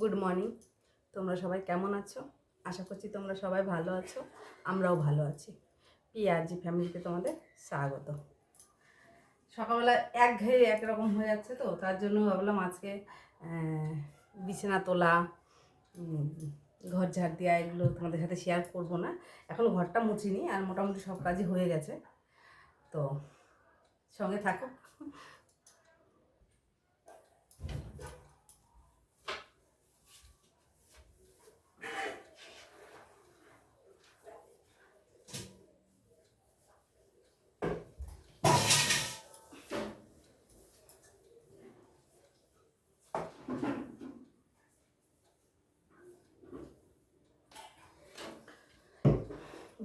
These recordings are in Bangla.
গুড মর্নিং তোমরা সবাই কেমন আছো? আশা করছি তোমরা সবাই ভালো আছো। আমরাও ভালো আছি। পিআরজি ফ্যামিলিতে তোমাদের স্বাগত। সকালবেলা এক ঘেয়ে একরকম হয়ে যাচ্ছে তো, তার জন্য ভাবলাম আজকে বিছানা তোলা ঘর ঝাড় দেওয়া, এগুলো তোমাদের সাথে শেয়ার করব না। এখন ঘরটা মুছিনি, আর মোটামুটি সব কাজই হয়ে গেছে। তো সঙ্গে থাকো।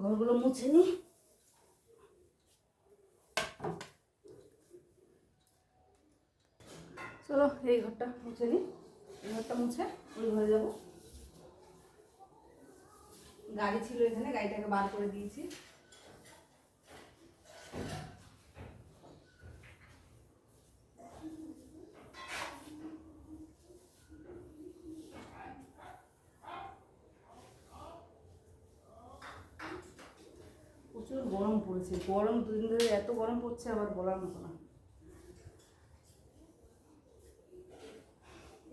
ঘরগুলো মুছে নি। চলো, এই ঘরটা মুছে নি। এই ঘরটা মুছে, ওই ঘরে যাব। গাড়ি ছিল এখানে, গাড়িটাকে বার করে দিয়েছি। গরম পড়েছে, গরম দুদিন ধরে এত গরম পড়ছে আবার বলার মতো না।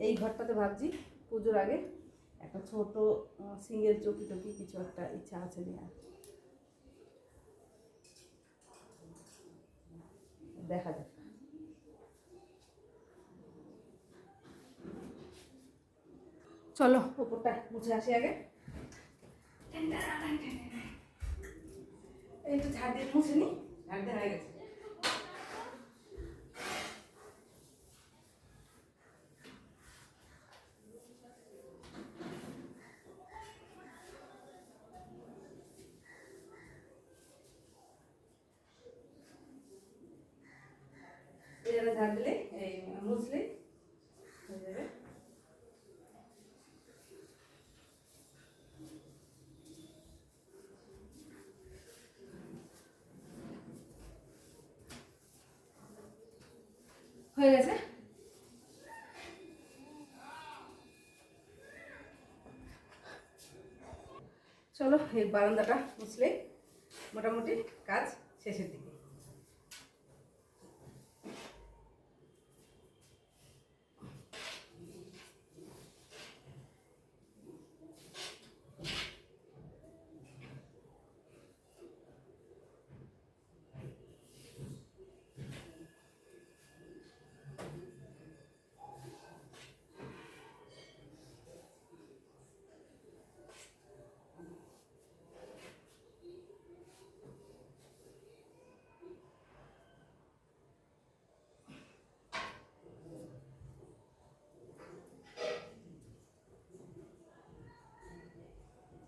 এই ঘরটাতে ভাবছি পুজোর আগে একটা ছোট সিঙ্গেল চকি টকি কিছু একটা ইচ্ছা আছে নেওয়ার দেখা যাক। চলো, ওপরটা মুছে আসি আগে। একটু ঝাড় দিয়ে মুছে নি। ঝাড় দিয়ে হয়ে গেছে। ঝাড় দিলে এই মুছলে হয়ে যাবে হয়ে গেছে? চলো এই বারান্দাটা মুছলে মোটামুটি কাজ শেষের দিকে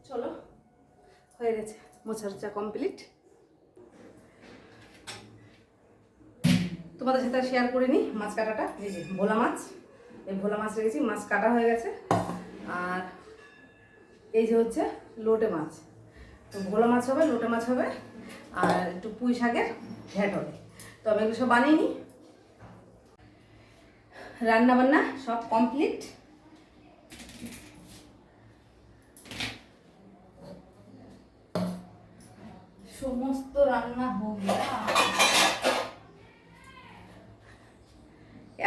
চলো হয়ে গেছে। মোছারচা কমপ্লিট তোমাদের সাথে শেয়ার করে নিই মাছ কাটাটা। এই যে ভোলা মাছ। এই ভোলা মাছ রেখেছি, মাছ কাটা হয়ে গেছে। আর এই যে হচ্ছে লোটে মাছ। তো ভোলা মাছ হবে, লোটে মাছ হবে, আর একটু পুঁই শাকের ঘ্যাট হবে। তো আমি এগুলো সব বানিয়ে নিই। রান্না বান্না সব কমপ্লিট সমস্ত রান্না হোক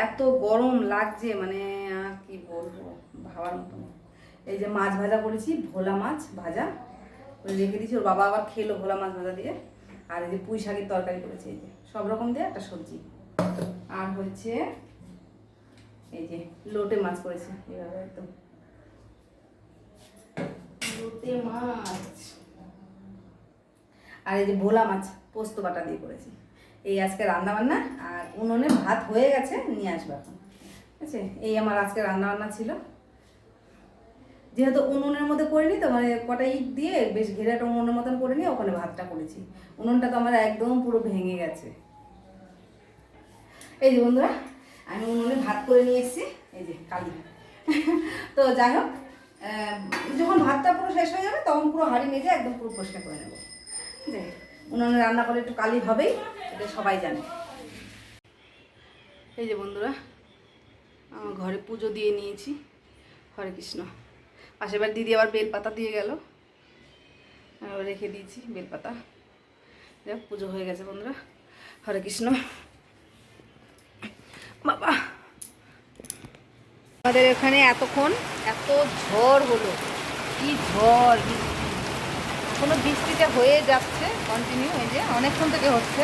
এত গরম লাগছে মানে আর কি বলব ভাবার মতো এই যে মাছ ভাজা করেছি ভোলা মাছ ভাজা। রেখে দিয়েছি ওর বাবা আবার খেলো ভোলা মাছ ভাজা দিয়ে। আর এই যে পুঁই শাকের তরকারি করেছি এই যে। সব রকম দিয়ে একটা সবজি। আর হচ্ছে এই যে লোটে মাছ করেছি এইভাবে একদম। লোটে মাছ। আর এই যে ভোলা মাছ, পোস্ত বাটা দিয়ে করেছি। এই আজকে রান্না বান্না আর উনুনে ভাত হয়ে গেছে, নিয়ে আসব এখন। ঠিক আছে? এই আমার আজকে রান্না বান্না ছিল। যেহেতু উনুনের মধ্যে করিনি, তো মানে কটা ইট দিয়ে বেশ ঘেরে একটা উনুনের মতন করে নিয়ে ওখানে ভাতটা করেছি। উনুনটা তো আমার একদম পুরো ভেঙে গেছে। এই যে বন্ধুরা, আমি উনুনে ভাত করে নিয়ে এসেছি। এই যে কালি। তো যাই হোক যখন ভাতটা পুরো শেষ হয়ে যাবে, তখন পুরো হাঁড়ি মেজে একদম পুরো পরিষ্কার করে নেব। উনুনে রান্না করে একটু কালি হবেই, এটা সবাই জানে। এই যে বন্ধুরা, আমার ঘরে পুজো দিয়ে নিয়েছি, হরে কৃষ্ণ। পাশের বার দিদি আবার বেলপাতা দিয়ে গেল। রেখে দিয়েছি বেলপাতা। যাক পুজো হয়ে গেছে বন্ধুরা। হরে কৃষ্ণ। বাবা! আমাদের এখানে এতক্ষণ এত ঝড় হলো। কি ঝড় বৃষ্টি এখনও বৃষ্টিটা হয়ে যাচ্ছে কন্টিনিউ এই যে অনেকক্ষণ থেকে হচ্ছে।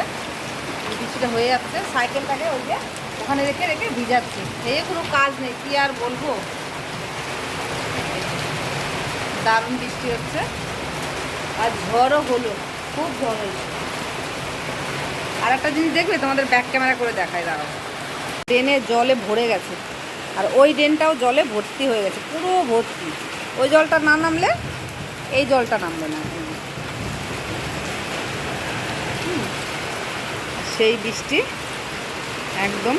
বৃষ্টিটা হয়ে যাচ্ছে সাইকেলটাকে ওই যে ওখানে রেখে রেখে ভিজাচ্ছি। এই কোনো কাজ নেই, কি আর বলব? দারুণ বৃষ্টি হচ্ছে। আর ঝড়ও হলো, খুব ঝড় হয়েছে। আর একটা জিনিস দেখবে, তোমাদের ব্যাক ক্যামেরা করে দেখায়, দাঁড়াও। ড্রেনে জলে ভরে গেছে। আর ওই ড্রেনটাও জলে ভর্তি হয়ে গেছে, পুরো ভর্তি। ওই জলটা না নামলে এই জলটা নামবে না। সেই বৃষ্টি একদম।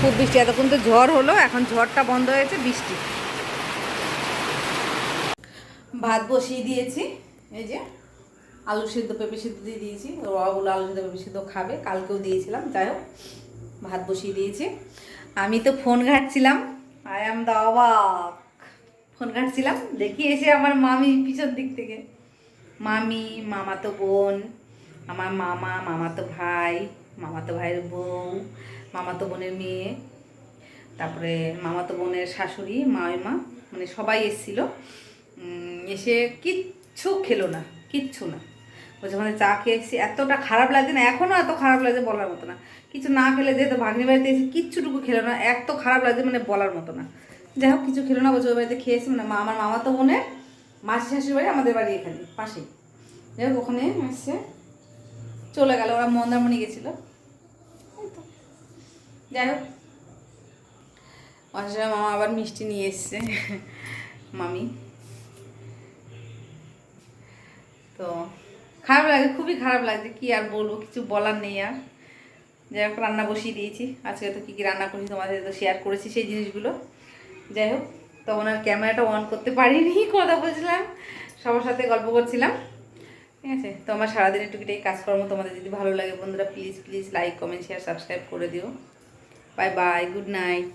খুব বৃষ্টি। এতক্ষণ তো ঝড় হলো, এখন ঝড়টা বন্ধ হয়েছে, বৃষ্টি। ভাত বসিয়ে দিয়েছি, এই যে আলু সিদ্ধ, পেঁপে সিদ্ধ দিয়ে দিয়েছি। ওগুলো আলু সিদ্ধ, পেঁপে সিদ্ধ খাবে, কালকেও দিয়েছিলাম, যাই হোক, ভাত বসিয়ে দিয়েছি। আমি তো ফোন ঘাটছিলাম। আই এম দা অবাক ফোন ঘাটছিলাম। দেখি এসে আমার মামি পিছন দিক থেকে। মামি মামাতো বোন। আমার মামা মামাতো ভাই। মামাতো ভাইয়ের বউ। মামাতো বোনের মেয়ে। তারপরে মামাতো বোনের শাশুড়ি মামিমা মানে সবাই এসেছিল। এসে কিচ্ছু খেলো না। কিচ্ছু না। বলছে মানে চা খেয়ে এসেছি এতটা খারাপ লাগছে না এখনও এত খারাপ লাগছে বলার মতো না। কিছু না খেলে যেহেতু ভাগ্নি বাড়িতে এসে কিচ্ছুটুকু খেলো না, এত খারাপ লাগছে মানে বলার মতো না। যাই হোক, কিছু খেলো না, বলছে, ওই বাড়িতে খেয়েছি। মানে মা, আমার মামাতো বোনের মাসি শাশুড়ি বাড়ি, আমাদের বাড়ি এখানে, পাশেই। যাই হোক, ওখানে এসে চলে গেল, ওরা মন্দারমণি গেছিল। তো। যাই হোক, মাসির মামা আবার মিষ্টি নিয়ে এসছে, মামি। তো খারাপ লাগে, খুবই খারাপ লাগছে কি আর বলব, কিছু বলার নেই আর। যাই হোক, রান্না বসিয়ে দিয়েছি। আজকে তো কী কী রান্না করেছি তোমাদের তো শেয়ার করেছি সেই জিনিসগুলো। যাই হোক, তখন আর ক্যামেরাটা অন করতে পারিনি, কথা বলছিলাম। সবার সাথে গল্প করছিলাম। ঠিক আছে, তো আমার সারাদিনের টুকিটাই কাজকর্ম তোমাদের যদি ভালো লাগে বন্ধুরা please please like comment share subscribe করে দিও। Bye bye good night